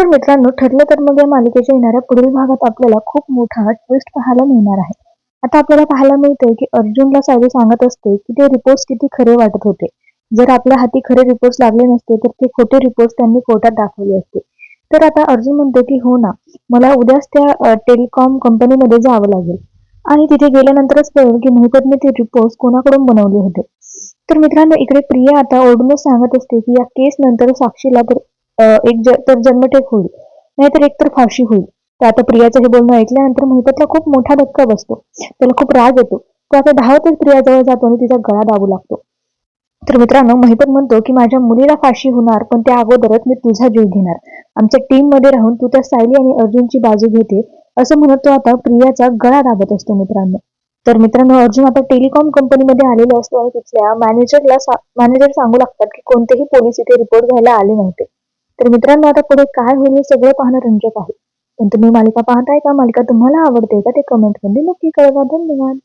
तर मित्रांनो ठरलं तर मग या मालिकेच्या येणाऱ्या पुढील भागात आपल्याला खूप मोठा ट्विस्ट पाहायला मिळणार आहे. आता आपल्याला पाहायला मिळतंय की अर्जुनला सायली सांगत असते की ते रिपोर्ट्स किती खरे वाटत होते. जर आपल्या हाती खरे रिपोर्ट्स लागले नसते तर ते खोटे रिपोर्ट्स त्यांनी कोर्टात दाखवले असते. तर आता अर्जुन म्हणतो की हो ना मला उद्याच त्या टेलिकॉम कंपनीमध्ये जावं लागेल. आणि तिथे गेल्यानंतरच कळेल की मोहितने ते रिपोर्ट कोणाकडून बनवले होते. तर मित्रांनो इकडे प्रिया आता ओरडूनच सांगत असते की या केस नंतर साक्षीला तर एक तर जन्मटेक होईल. नाहीतर एकतर फाशी होईल. तर आता प्रियाचं हे बोलणं ऐकल्यानंतर महिपतला खूप मोठा धक्का बसतो. त्याला खूप राग येतो. तो आता धावतच प्रियाजवळ जातो आणि तिचा गळा दाबू लागतो. तर मित्रांनो महिपत म्हणतो की माझ्या मुलीला फाशी होणार पण त्या अगोदरच मी तुझा जीव घेणार. आमच्या टीममध्ये राहून तू त्या सायली आणि अर्जुनची बाजू घेते. असं म्हणत तो आता प्रियाचा गळा दाबत असतो मित्रांनो. तर मित्रांनो अर्जुन आता टेलिकॉम कंपनीमध्ये आलेला असतो आणि तिथल्या मॅनेजरला मॅनेजर सांगू लागतात की कोणतेही पोलीस इथे रिपोर्ट घ्यायला आले नव्हते. तर मित्रांनो आता पुढे काय होईल हे सगळं पाहणं रंजक आहे. पण तुम्ही मालिका पाहताय का? मालिका तुम्हाला आवडते का? ते कमेंटमध्ये नक्की कळवा. धन्यवाद.